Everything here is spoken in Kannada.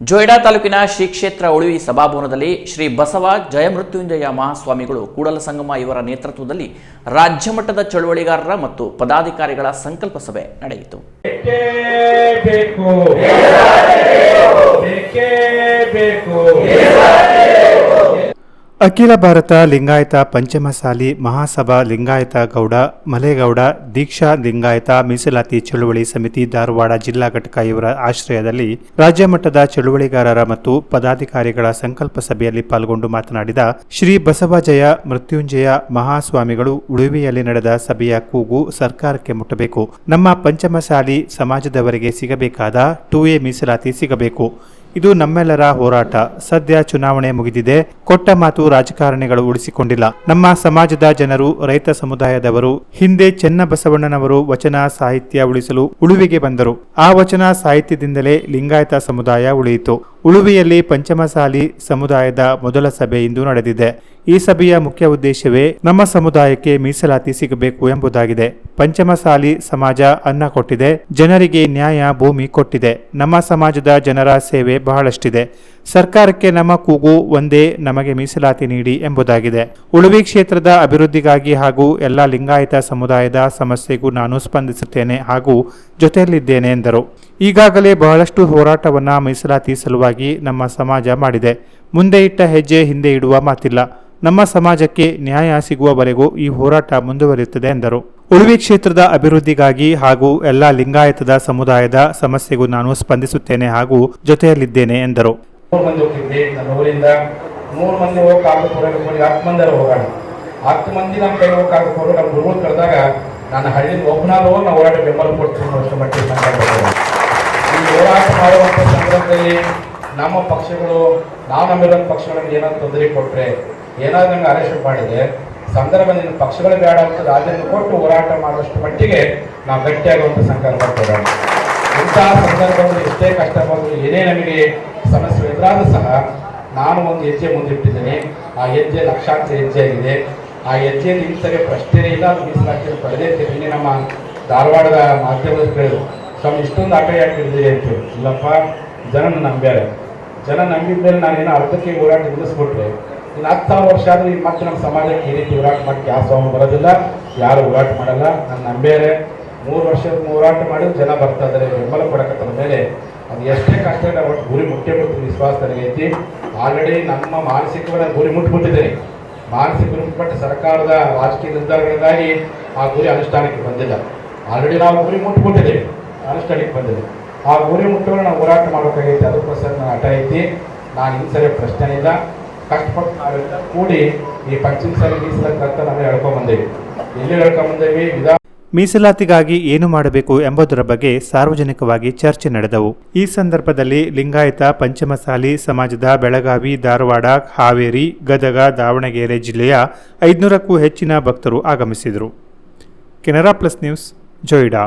ಜೊಯ್ಡಾ ತಾಲೂಕಿನ ಶ್ರೀ ಕ್ಷೇತ್ರ ಉಳುವಿ ಸಭಾಭವನದಲ್ಲಿ ಶ್ರೀ ಬಸವ ಜಯಮೃತ್ಯುಂಜಯ ಮಹಾಸ್ವಾಮಿಗಳು ಕೂಡಲ ಸಂಗಮ ಇವರ ನೇತೃತ್ವದಲ್ಲಿ ರಾಜ್ಯ ಮಟ್ಟದ ಚಳುವಳಿಗಾರರ ಮತ್ತು ಪದಾಧಿಕಾರಿಗಳ ಸಂಕಲ್ಪ ಸಭೆ ನಡೆಯಿತು. ಅಖಿಲ ಭಾರತ ಲಿಂಗಾಯತ ಪಂಚಮಸಾಲಿ ಮಹಾಸಭಾ ಲಿಂಗಾಯತ ಗೌಡ, ಮಲೇಗೌಡ, ದೀಕ್ಷಾ ಲಿಂಗಾಯತ, ಮೀಸಲಾತಿ ಚಳುವಳಿ ಸಮಿತಿ ಧಾರವಾಡ ಜಿಲ್ಲಾ ಘಟಕ ಇವರ ಆಶ್ರಯದಲ್ಲಿ ರಾಜ್ಯ ಮಟ್ಟದ ಚಳುವಳಿಗಾರರ ಮತ್ತು ಪದಾಧಿಕಾರಿಗಳ ಸಂಕಲ್ಪ ಸಭೆಯಲ್ಲಿ ಪಾಲ್ಗೊಂಡು ಮಾತನಾಡಿದ ಶ್ರೀ ಬಸವಜಯ ಮೃತ್ಯುಂಜಯ ಮಹಾಸ್ವಾಮಿಗಳು ಉಳುವೆಯಲ್ಲಿ ನಡೆದ ಸಭೆಯ ಕೂಗು ಸರ್ಕಾರಕ್ಕೆ ಮುಟ್ಟಬೇಕು. ನಮ್ಮ ಪಂಚಮಸಾಲಿ ಸಮಾಜದವರಿಗೆ ಸಿಗಬೇಕಾದ ಟೂ ಎ ಮೀಸಲಾತಿ ಸಿಗಬೇಕು. ಇದು ನಮ್ಮೆಲ್ಲರ ಹೋರಾಟ. ಸದ್ಯ ಚುನಾವಣೆ ಮುಗಿದಿದೆ. ಕೊಟ್ಟ ಮಾತು ರಾಜಕಾರಣಿಗಳು ಉಳಿಸಿಕೊಂಡಿಲ್ಲ. ನಮ್ಮ ಸಮಾಜದ ಜನರು, ರೈತ ಸಮುದಾಯದವರು, ಹಿಂದೆ ಚೆನ್ನಬಸವಣ್ಣನವರು ವಚನ ಸಾಹಿತ್ಯ ಉಳಿಸಲು ಉಳುವಿಗೆ ಬಂದರು. ಆ ವಚನ ಸಾಹಿತ್ಯದಿಂದಲೇ ಲಿಂಗಾಯತ ಸಮುದಾಯ ಉಳಿಯಿತು. ಉಳುವಿಯಲ್ಲಿ ಪಂಚಮಸಾಲಿ ಸಮುದಾಯದ ಮೊದಲ ಸಭೆ ಇಂದು ನಡೆದಿದೆ. ಈ ಸಭೆಯ ಮುಖ್ಯ ಉದ್ದೇಶವೇ ನಮ್ಮ ಸಮುದಾಯಕ್ಕೆ ಮೀಸಲಾತಿ ಸಿಗಬೇಕು ಎಂಬುದಾಗಿದೆ. ಪಂಚಮಸಾಲಿ ಸಮಾಜ ಅನ್ನ ಕೊಟ್ಟಿದೆ, ಜನರಿಗೆ ನ್ಯಾಯ ಭೂಮಿ ಕೊಟ್ಟಿದೆ. ನಮ್ಮ ಸಮಾಜದ ಜನರ ಸೇವೆ ಬಹಳಷ್ಟಿದೆ. ಸರ್ಕಾರಕ್ಕೆ ನಮ್ಮ ಕೂಗು ಒಂದೇ ನಮಗೆ ಮೀಸಲಾತಿ ನೀಡಿ ಎಂಬುದಾಗಿದೆ. ಉಳುವಿ ಕ್ಷೇತ್ರದ ಅಭಿವೃದ್ಧಿಗಾಗಿ ಹಾಗೂ ಎಲ್ಲ ಲಿಂಗಾಯತ ಸಮುದಾಯದ ಸಮಸ್ಯೆಗೂ ನಾನು ಸ್ಪಂದಿಸುತ್ತೇನೆ ಹಾಗೂ ಜೊತೆಯಲ್ಲಿದ್ದೇನೆ ಎಂದರು. ಈಗಾಗಲೇ ಬಹಳಷ್ಟು ಹೋರಾಟವನ್ನು ಮೀಸಲಾತಿ ಸಲುವಾಗಿ ನಮ್ಮ ಸಮಾಜ ಮಾಡಿದೆ. ಮುಂದೆ ಇಟ್ಟ ಹೆಜ್ಜೆ ಹಿಂದೆ ಇಡುವ ಮಾತಿಲ್ಲ. ನಮ್ಮ ಸಮಾಜಕ್ಕೆ ನ್ಯಾಯ ಸಿಗುವವರೆಗೂ ಈ ಹೋರಾಟ ಮುಂದುವರಿಯುತ್ತದೆ ಎಂದರು. ಉಳುವಿ ಕ್ಷೇತ್ರದ ಅಭಿವೃದ್ಧಿಗಾಗಿ ಹಾಗೂ ಎಲ್ಲ ಲಿಂಗಾಯತದ ಸಮುದಾಯದ ಸಮಸ್ಯೆಗೂ ನಾನು ಸ್ಪಂದಿಸುತ್ತೇನೆ ಹಾಗೂ ಜೊತೆಯಲ್ಲಿದ್ದೇನೆ ಎಂದರು. ಮೂರು ಮಂದಿ ಹೋಗ್ತಿದ್ವಿ ನನ್ನ ಊರಿಂದ ಮೂರು ಮಂದಿ ಹೋಗಿ ಆಗಬೇಕು ಹೋಗಿ ಹತ್ತು ಮಂದಿ ಹೋಗೋಣ. ಹತ್ತು ಮಂದಿ ನಮ್ಮ ಕೈ ಹೋಗಿ ನಮ್ಮ ಗುರುಗಳು ಕರೆದಾಗ ನಾನು ಹಳ್ಳಿ ಒಬ್ಬನಾದ್ರು ಹೋಗಿ ನಾವು ಹೋರಾಟ ಬೆಂಬಲ ಕೊಡ್ತೀನಿ ಅಷ್ಟು ಮಟ್ಟಿಗೆ. ಈ ಹೋರಾಟ ಮಾಡುವಂಥ ಸಂದರ್ಭದಲ್ಲಿ ನಮ್ಮ ಪಕ್ಷಗಳು, ನಾವು ನಂಬಿರೋ ಪಕ್ಷಗಳಿಗೆ ಏನಾದ್ರು ತೊಂದರೆ ಕೊಟ್ಟರೆ ಏನಾದ್ರು ನಂಗೆ ಅರೆಸ್ಟ್ ಮಾಡಿದೆ ಸಂದರ್ಭ ನಿನ್ನ ಪಕ್ಷಗಳು ಬೇಡ ಅಂತ ರಾಜ್ಯವನ್ನು ಕೊಟ್ಟು ಹೋರಾಟ ಮಾಡುವಷ್ಟು ಮಟ್ಟಿಗೆ ನಾವು ಗಟ್ಟಿಯಾಗುವಂಥ ಸಂಕಲ್ಪ ಕೊಡೋಣ. ಇಂತಹ ಸಂದರ್ಭದಲ್ಲಿ ಎಷ್ಟೇ ಕಷ್ಟ ಬಂದರೂ ಏನೇ ನಮಗೆ ಸಮಸ್ಯೆ ಎದುರಾದರೂ ಸಹ ನಾನು ಒಂದು ಹೆಜ್ಜೆ ಮುಂದಿಟ್ಟಿದ್ದೇನೆ ಆ ಹೆಜ್ಜೆ ಲಕ್ಷಾಂತರ ಹೆಜ್ಜೆ ಆಗಿದೆ ಆ ಹೆಜ್ಜೆಯಲ್ಲಿ ನಿಂತರೆ ಪ್ರಶ್ನೆ ಇಲ್ಲ, ಅದು ಮೀಸಲಾತಿ ಪಡೆದೇ ತಿರುಗಿ ನಮ್ಮ ಧಾರವಾಡದ ಮಾಧ್ಯಮದಲ್ಲಿ ಕೇಳಿದ್ರು ಸ್ವಾಮಿ ಇಷ್ಟೊಂದು ಆಟ ಯಾಕೆ ಹಿಡಿದಿರಿ ಅಂತ ಹೇಳಿ. ಇಲ್ಲಪ್ಪ ಜನ ನಂಬ್ಯಾರೆ. ಜನ ನಂಬಿದ ಮೇಲೆ ನಾನೇನೋ ಅರ್ಧಕ್ಕೆ ಹೋರಾಟ ನಿಲ್ಲಿಸ್ಬಿಟ್ರೆ, ಇನ್ನು ಹತ್ತು ಸಾವಿರ ವರ್ಷ ಆದರೂ ಈ ಮತ್ತೆ ನಮ್ಮ ಸಮಾಜಕ್ಕೆ ಈ ರೀತಿ ಹೋರಾಟ ಮಾಡಕ್ಕೆ ಯಾವ ಸ್ವಾಮಿ ಬರೋದಿಲ್ಲ, ಯಾರು ಹೋರಾಟ ಮಾಡಲ್ಲ. ನಾನು ನಂಬ್ಯಾರೆ. ಮೂರು ವರ್ಷದ ಹೋರಾಟ ಮಾಡಿದ್ರು ಜನ ಬರ್ತಾ ಇದ್ದಾರೆ. ಬೆಂಬಲ ಕೊಡಕತ್ತಾರ ಮೇಲೆ ಎಷ್ಟೇ ಕಷ್ಟ ಇಲ್ಲ ಒಟ್ಟು ಗುರಿ ಮುಟ್ಟೆ ಮುಟ್ಟು ವಿಶ್ವಾಸ ನನಗೈತಿ ಆಲ್ರೆಡಿ ನಮ್ಮ ಮಾನಸಿಕವನ್ನ ಗುರಿ ಮುಟ್ಬಿಟ್ಟಿದ್ದೇನೆ ಮಾನಸಿಕ ಗುರಿ ಮುಟ್ಬಿಟ್ಟು ಸರ್ಕಾರದ ರಾಜಕೀಯ ನಿರ್ಧಾರಗಳಿಂದಾಗಿ ಆ ಗುರಿ ಅನುಷ್ಠಾನಕ್ಕೆ ಬಂದಿಲ್ಲ. ಆಲ್ರೆಡಿ ನಾವು ಗುರಿ ಮುಟ್ಬಿಟ್ಟಿದ್ದೇವೆ ಅನುಷ್ಠಾನಕ್ಕೆ ಬಂದಿದೆ. ಆ ಗುರಿ ಮುಟ್ಟಲು ನಾವು ಹೋರಾಟ ಮಾಡಬೇಕಾಗೈತಿ, ಅದಕ್ಕೋಸ್ಕರ ನಾನು ಹಠ ಐತಿ. ನಾನು ಸರಿ ಪ್ರಶ್ನೆ ಇಲ್ಲ. ಕಷ್ಟಪಟ್ಟು ನಾವೆಲ್ಲ ಕೂಡಿ ಈ ಪಂಚಮ ಸರಿ ಮೀಸಲಕ್ಕಂತ ನಾವೇ ಹೇಳ್ಕೊಂಬಂದೇವಿ ಎಲ್ಲಿ ಹೇಳ್ಕೊಂಬಂದೇವಿ ವಿಧಾನ ಮೀಸಲಾತಿಗಾಗಿ ಏನು ಮಾಡಬೇಕು ಎಂಬುದರ ಬಗ್ಗೆ ಸಾರ್ವಜನಿಕವಾಗಿ ಚರ್ಚೆ ನಡೆದವು. ಈ ಸಂದರ್ಭದಲ್ಲಿ ಲಿಂಗಾಯತ, ಪಂಚಮಸಾಲಿ, ಸಮಾಜದ ಬೆಳಗಾವಿ, ಧಾರವಾಡ, ಹಾವೇರಿ, ಗದಗ, ದಾವಣಗೆರೆ ಜಿಲ್ಲೆಯ ಐದುನೂರಕ್ಕೂ ಹೆಚ್ಚಿನ ಭಕ್ತರು ಆಗಮಿಸಿದರು. Canara plus news, Joida.